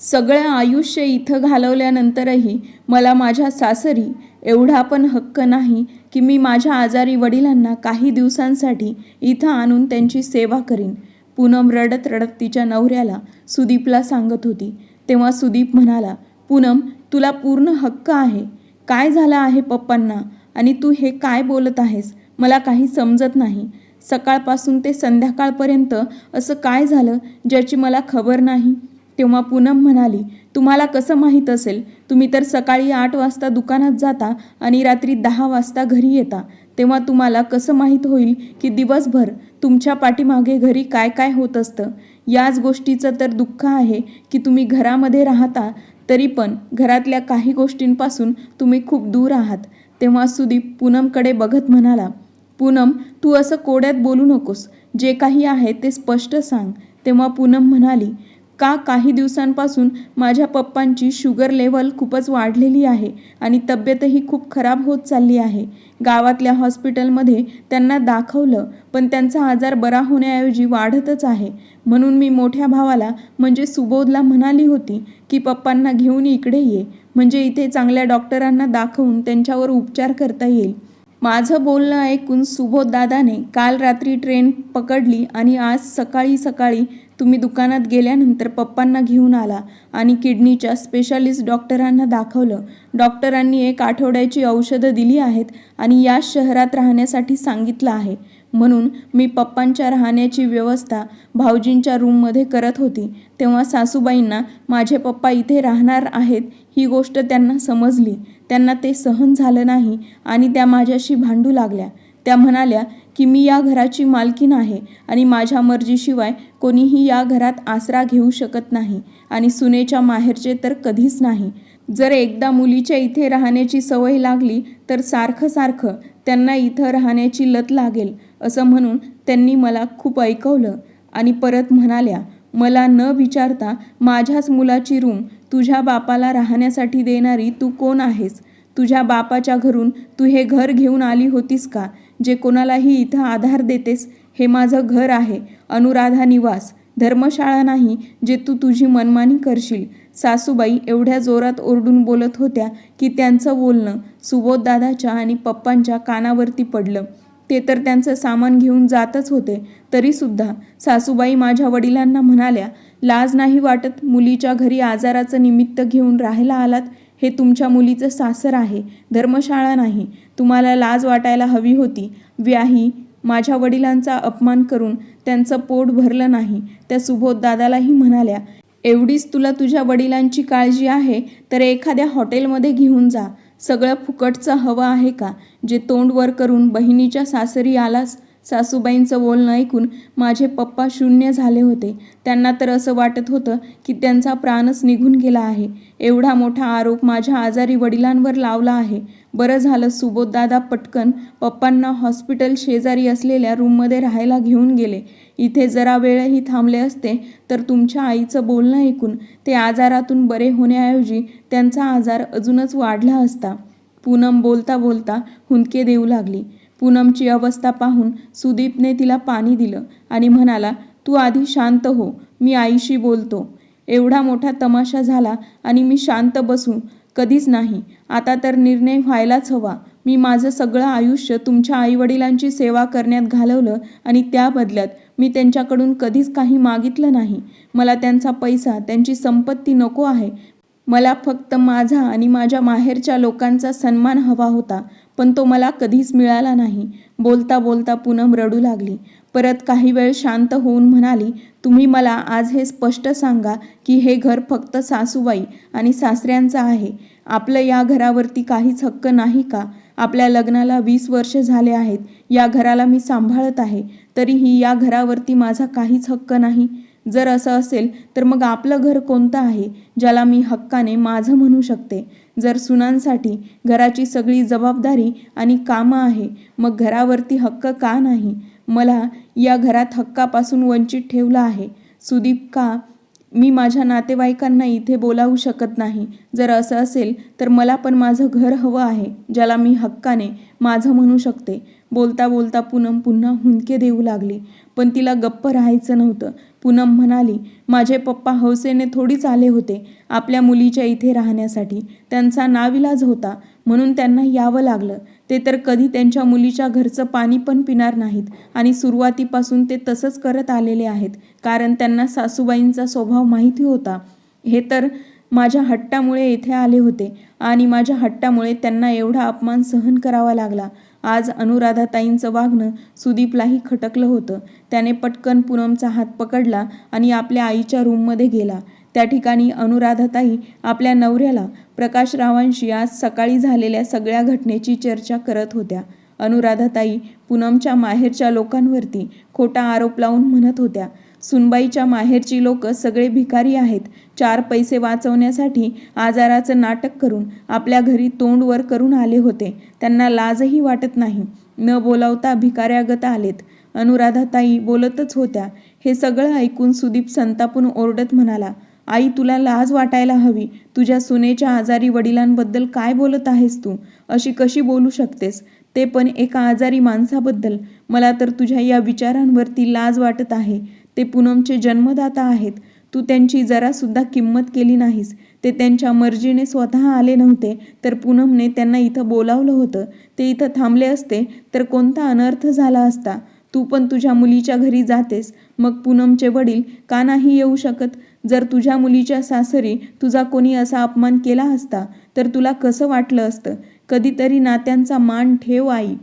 सगळं आयुष्य इथं घालवल्यानंतरही मला माझ्या सासरी एवढा पण हक्क नाही की मी माझ्या आजारी वडिलांना काही दिवसांसाठी इथं आणून त्यांची सेवा करीन. पूनम रडत रडत तिच्या नवऱ्याला सुदीपला सांगत होती. तेव्हा सुदीप म्हणाला पूनम तुला पूर्ण हक्क आहे. काय झालं आहे पप्पांना? आणि तू हे काय बोलत आहेस? मला काही समजत नाही. सकाळपासून ते संध्याकाळपर्यंत असं काय झालं ज्याची मला खबर नाही? तेव्हा पूनम म्हणाली तुम्हाला कसं माहीत असेल तुम्ही तर सकाळी आठ वाजता दुकानात जाता आणि रात्री दहा वाजता घरी येता. तेव्हा तुम्हाला कसं माहीत होईल की दिवसभर तुमच्या पाठीमागे घरी काय काय होत असतं? याच गोष्टीचं तर दुःख आहे की तुम्ही घरामध्ये राहता तरी पण घरातल्या काही गोष्टींपासून तुम्ही खूप दूर आहात. तेव्हा सुदीप पूनमकडे बघत म्हणाला पूनम तू असं कोड्यात बोलू नकोस. जे काही आहे ते स्पष्ट सांग. तेव्हा पूनम म्हणाली का काही दिवसांपासून माझ्या पप्पांची शुगर लेवल खूपच वाढलेली आहे आणि तब्येतही खूप खराब होत चालली आहे. गावातल्या हॉस्पिटलमध्ये त्यांना दाखवलं पण त्यांचा आजार बरा होण्याऐवजी वाढतच आहे. म्हणून मी मोठ्या भावाला म्हणजे सुबोधला म्हणाली होती की पप्पांना घेऊन इकडे ये. म्हणजे इथे चांगल्या डॉक्टरांना दाखवून त्यांच्यावर उपचार करता येईल. माझं बोलणं ऐकून सुबोध दादाने काल रात्री ट्रेन पकडली आणि आज सकाळी सकाळी तुम्ही दुकानात गेल्यानंतर पप्पांना घेऊन आला आणि किडनीच्या स्पेशालिस्ट डॉक्टरांना दाखवलं. डॉक्टरांनी एक आठवड्याची औषधं दिली आहेत आणि या शहरात राहण्यासाठी सांगितलं आहे. म्हणून मी पप्पांच्या राहण्याची व्यवस्था भाऊजींच्या रूममध्ये करत होती. तेव्हा सासूबाईंना माझे पप्पा इथे राहणार आहेत ही गोष्ट त्यांना समजली. त्यांना ते सहन झालं नाही आणि त्या माझ्याशी भांडू लागल्या. त्या म्हणाल्या की मी या घराची मालकीन आहे आणि माझ्या मर्जीशिवाय कोणीही या घरात आसरा घेऊ शकत नाही आणि सुनेच्या माहेरचे तर कधीच नाही. जर एकदा मुलीच्या इथे राहण्याची सवय लागली तर सारखं सारखं त्यांना इथं राहण्याची लत लागेल असं म्हणून त्यांनी मला खूप ऐकवलं आणि परत म्हणाल्या मला न विचारता माझ्याच मुलाची रूम तुझ्या बापाला राहण्यासाठी देणारी तू कोण आहेस? तुझ्या बापाच्या घरून तू हे घर घेऊन आली होतीस का? जे कोणालाही इथं आधार देतेस हे माझं घर आहे. अनुराधा निवास. धर्मशाळा नाही जे तू तुझी मनमानी करशील. सासूबाई एवढ्या जोरात ओरडून बोलत होत्या की त्यांचं बोलणं सुबोधदादाच्या आणि पप्पांच्या कानावरती पडलं. ते तर त्यांचं सामान घेऊन जातच होते. तरीसुद्धा सासूबाई माझ्या वडिलांना म्हणाल्या लाज नाही वाटत मुलीच्या घरी आजाराचं निमित्त घेऊन राहायला आलात? हे तुमच्या मुलीचं सासर आहे. धर्मशाळा नाही. तुम्हाला लाज वाटायला हवी होती. व्याही माझ्या वडिलांचा अपमान करून त्यांचं पोट भरलं नाही. त्या सुबोध दादालाही म्हणाल्या एवढीच तुला तुझ्या वडिलांची काळजी आहे तर एखाद्या हॉटेलमध्ये घेऊन जा. सगळं फुकटचं हवं आहे का? जे तोंड वर करून बहिणीच्या सासरी आलास सासूबाईंचं बोलणं ऐकून माझे पप्पा शून्य झाले होते. त्यांना तर असं वाटत होतं की त्यांचा प्राणच निघून गेला आहे. एवढा मोठा आरोप माझ्या आजारी वडिलांवर लावला आहे. बरं झालं सुबोधदादा पटकन पप्पांना हॉस्पिटल शेजारी असलेल्या रूममध्ये राहायला घेऊन गेले. इथे जरा वेळही थांबले असते तर तुमच्या आईचं बोलणं ऐकून ते आजारातून बरे होण्याऐवजी त्यांचा आजार अजूनच वाढला असता. पूनम बोलता बोलता हुंदके देऊ लागली. पूनमची अवस्था पाहून सुदीपने तिला पाणी दिलं आणि म्हणाला तू आधी शांत हो मी आईशी बोलतो. एवढा मोठा तमाशा झाला आणि मी शांत बसू. कधीच नाही. आता तर निर्णय व्हायलाच हवा. मी माझं सगळं आयुष्य तुमच्या आईवडिलांची सेवा करण्यात घालवलं आणि त्या बदल्यात मी त्यांच्याकडून कधीच काही मागितलं नाही. मला त्यांचा पैसा त्यांची संपत्ती नको आहे. मला फक्त माझा आणि माझ्या माहेरच्या लोकांचा सन्मान हवा होता. पण तो मला कधीच मिळाला नाही. बोलता बोलता पूनम रडू लागली. परत काही वेळ शांत होऊन म्हणाली तुम्ही मला आज हे स्पष्ट सांगा की हे घर फक्त सासूबाई आणि सासऱ्यांचं आहे. आपलं या घरावरती काहीच हक्क नाही का? आपल्या लग्नाला वीस वर्ष झाले आहेत. या घराला मी सांभाळत आहे. तरीही या घरावरती माझा काहीच हक्क नाही. जर असं असेल तर मग आपलं घर कोणतं आहे ज्याला मी हक्काने माझं म्हणू शकते? जर सुनांसाठी घराची सगळी जबाबदारी आणि कामं आहे मग घरावरती हक्क का नाही? मला या घरात हक्कापासून वंचित ठेवलं आहे. सुदीप का? मी माझ्या नातेवाईकांना इथे बोलावू शकत नाही. जर असं असेल तर मला पण माझं घर हवं आहे ज्याला मी हक्काने माझं म्हणू शकते. बोलता बोलता पूनम पुन्हा हुंदके देऊ लागली. पण तिला गप्प राहायचं नव्हतं. पूनम म्हणाली माझे पप्पा हौसेने थोडीच आले होते आपल्या मुलीच्या इथे राहण्यासाठी. त्यांचा नाविलाज होता म्हणून त्यांना यावं लागलं. ते तर कधी त्यांच्या मुलीच्या घरचं पाणी पण पिणार नाहीत आणि सुरुवातीपासून ते तसंच करत आलेले आहेत कारण त्यांना सासूबाईंचा स्वभाव माहिती होता. हे तर माझ्या हट्टामुळे इथे आले होते आणि माझ्या हट्टामुळे त्यांना एवढा अपमान सहन करावा लागला. आज अनुराधाताईंचं वागणं सुदीपलाही खटकलं होतं. त्याने पटकन पूनमचा हात पकडला आणि आपल्या आईच्या रूममध्ये गेला. त्या ठिकाणी अनुराधाताई आपल्या नवऱ्याला प्रकाशरावांशी आज सकाळी झालेल्या सगळ्या घटनेची चर्चा करत होत्या. अनुराधाताई पूनमच्या माहेरच्या लोकांवरती खोटा आरोप लावून म्हणत होत्या. सुनबाईच्या माहेरची लोक सगळे भिकारी आहेत. चार पैसे वाचवण्यासाठी आजाराचं नाटक करून आपल्या घरी तोंडवर करून आले होते. त्यांना लाजही वाटत नाही. न बोलावता भिकाऱ्यागत आलेत. अनुराधाताई बोलतच होत्या. हे सगळं ऐकून सुदीप संतापून ओरडत म्हणाला आई तुला लाज वाटायला हवी. तुझ्या सुनेच्या आजारी वडिलांबद्दल काय बोलत आहेस तू? अशी कशी बोलू शकतेस? ते पण एका आजारी माणसाबद्दल. मला तर तुझ्या या विचारांवरती लाज वाटत आहे. ते पूनमचे जन्मदाता आहेत. तू त्यांची जरासुद्धा किंमत केली नाहीस. ते त्यांच्या मर्जीने स्वतः आले नव्हते तर पूनमने त्यांना इथं बोलावलं होतं. ते इथं थांबले असते तर कोणता अनर्थ झाला असता? तू पण तुझ्या मुलीच्या घरी जातेस. मग पूनमचे वडील का नाही येऊ शकत? जर तुझ्या मुलीच्या सासरी तुझा कोणी असा अपमान केला असता तर तुला कसं वाटलं असतं? कधीतरी नात्यांचा मान ठेव आई.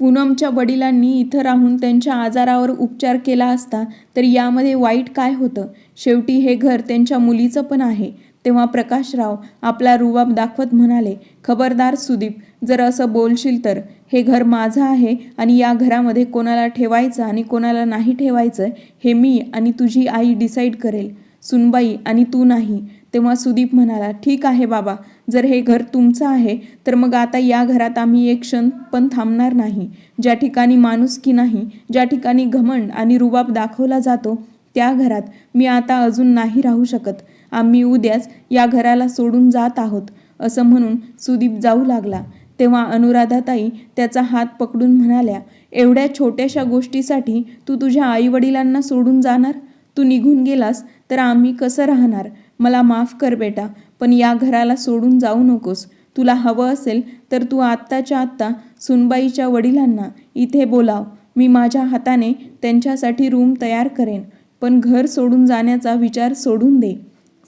पूनमच्या वडिलांनी इथं राहून त्यांच्या आजारावर उपचार केला असता तर यामध्ये वाईट काय होतं? शेवटी हे घर त्यांच्या मुलीचं पण आहे. तेव्हा प्रकाशराव आपला रुबाब दाखवत म्हणाले खबरदार सुदीप जर असं बोलशील तर. हे घर माझं आहे आणि या घरामध्ये कोणाला ठेवायचं आणि कोणाला नाही ठेवायचं हे मी आणि तुझी आई डिसाईड करेल. सुनबाई आणि तू नाही. तेव्हा सुदीप म्हणाला ठीक आहे बाबा जर हे घर तुमचं आहे तर मग आता या घरात आम्ही एक क्षण पण थांबणार नाही. ज्या ठिकाणी माणूस की नाही ज्या ठिकाणी घमंड आणि रुबाब दाखवला जातो त्या घरात मी आता अजून नाही राहू शकत. आम्ही उद्याच या घराला सोडून जात आहोत असं म्हणून सुदीप जाऊ लागला. तेव्हा अनुराधाताई त्याचा हात पकडून म्हणाल्या एवढ्या छोट्याशा गोष्टीसाठी तू तुझ्या आईवडिलांना सोडून जाणार? तू निघून गेलास तर आम्ही कसं राहणार? मला माफ कर बेटा पण या घराला सोडून जाऊ नकोस. तुला हवं असेल तर तू आत्ताच्या आत्ता सुनबाईच्या वडिलांना इथे बोलाव. मी माझ्या हाताने त्यांच्यासाठी रूम तयार करेन पण घर सोडून जाण्याचा विचार सोडून दे.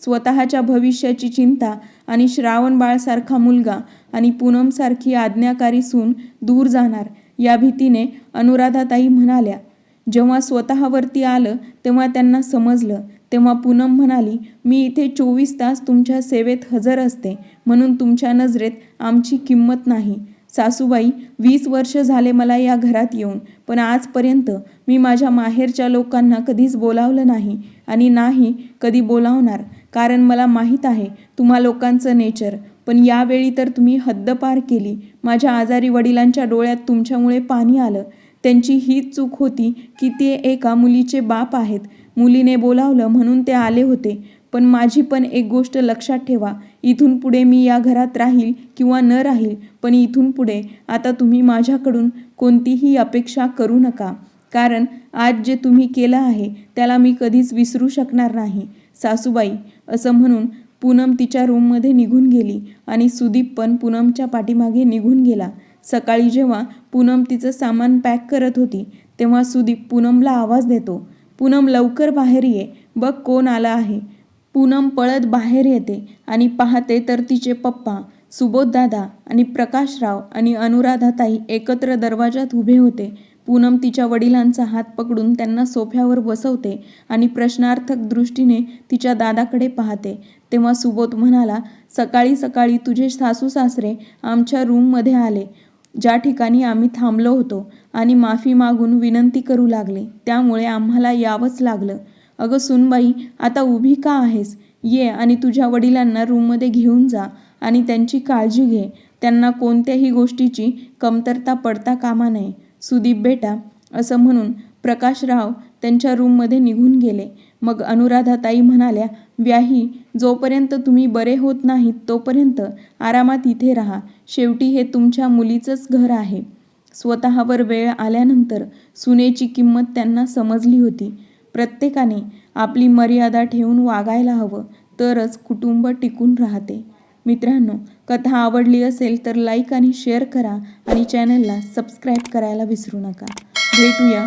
स्वतःच्या भविष्याची चिंता आणि श्रावण बाळसारखा मुलगा आणि पूनमसारखी आज्ञाकारी सून दूर जाणार या भीतीने अनुराधाताई म्हणाल्या. जेव्हा स्वतःवरती आलं तेव्हा त्यांना समजलं तेव्हा पूनम म्हणाली मी इथे चोवीस तास तुमच्या सेवेत हजर असते. म्हणून तुमच्या नजरेत आमची किंमत नाही. सासूबाई वीस वर्ष झाले मला या घरात येऊन पण आजपर्यंत मी माझ्या माहेरच्या लोकांना कधीच बोलावलं नाही आणि नाही कधी बोलावणार. कारण मला माहीत आहे तुम्हा लोकांचं नेचर. पण यावेळी तर तुम्ही हद्द पार केली. माझ्या आजारी वडिलांच्या डोळ्यात तुमच्यामुळे पाणी आलं. त्यांची हीच चूक होती की ते एका मुलीचे बाप आहेत. मुलीने बोलावलं म्हणून ते आले होते. पण माझी पण एक गोष्ट लक्षात ठेवा. इथून पुढे मी या घरात राहील किंवा न राहील पण इथून पुढे आता तुम्ही माझ्याकडून कोणतीही अपेक्षा करू नका. कारण आज जे तुम्ही केलं आहे त्याला मी कधीच विसरू शकणार नाही. सासूबाई असं म्हणून पूनम तिच्या रूममध्ये निघून गेली आणि सुदीप पण पूनमच्या पाठीमागे निघून गेला. सकाळी जेव्हा पूनम तिचं सामान पॅक करत होती तेव्हा सुदीप पूनमला आवाज देतो पूनम लवकर बाहेर ये. बघ कोण आलं आहे. पूनम पळत बाहेर येते आणि पाहते तर तिचे पप्पा सुबोधदादा आणि प्रकाशराव आणि अनुराधाताई एकत्र दरवाजात उभे होते. पूनम तिच्या वडिलांचा हात पकडून त्यांना सोफ्यावर बसवते आणि प्रश्नार्थक दृष्टीने तिच्या दादाकडे पाहते. तेव्हा सुबोध म्हणाला सकाळी सकाळी तुझे सासू सासरे आमच्या रूममध्ये आले. ज्या ठिकाणी आम्ही थांबलो होतो आणि माफी मागून विनंती करू लागले त्यामुळे आम्हाला यावंच लागलं. अगं सुनबाई आता उभी का आहेस? ये आणि तुझ्या वडिलांना रूममध्ये घेऊन जा आणि त्यांची काळजी घे. त्यांना कोणत्याही गोष्टीची कमतरता पडता कामा नये. सुदीप बेटा असं म्हणून प्रकाशराव त्यांच्या रूममध्ये निघून गेले. मग अनुराधाताई म्हणाल्या व्याही जोपर्यंत तुम्ही बरे होत नाहीत तोपर्यंत आरामात इथे राहा. शेवटी हे तुमच्या मुलीचंच घर आहे. स्वतःवर वेळ आल्यानंतर सुनेची किंमत त्यांना समजली होती. प्रत्येकाने आपली मर्यादा ठेवून वागायला हवं तरच कुटुंब टिकून राहते. मित्रांनो कथा आवडली असेल तर लाईक आणि शेअर करा आणि चॅनलला सबस्क्राईब करायला विसरू नका. भेटूया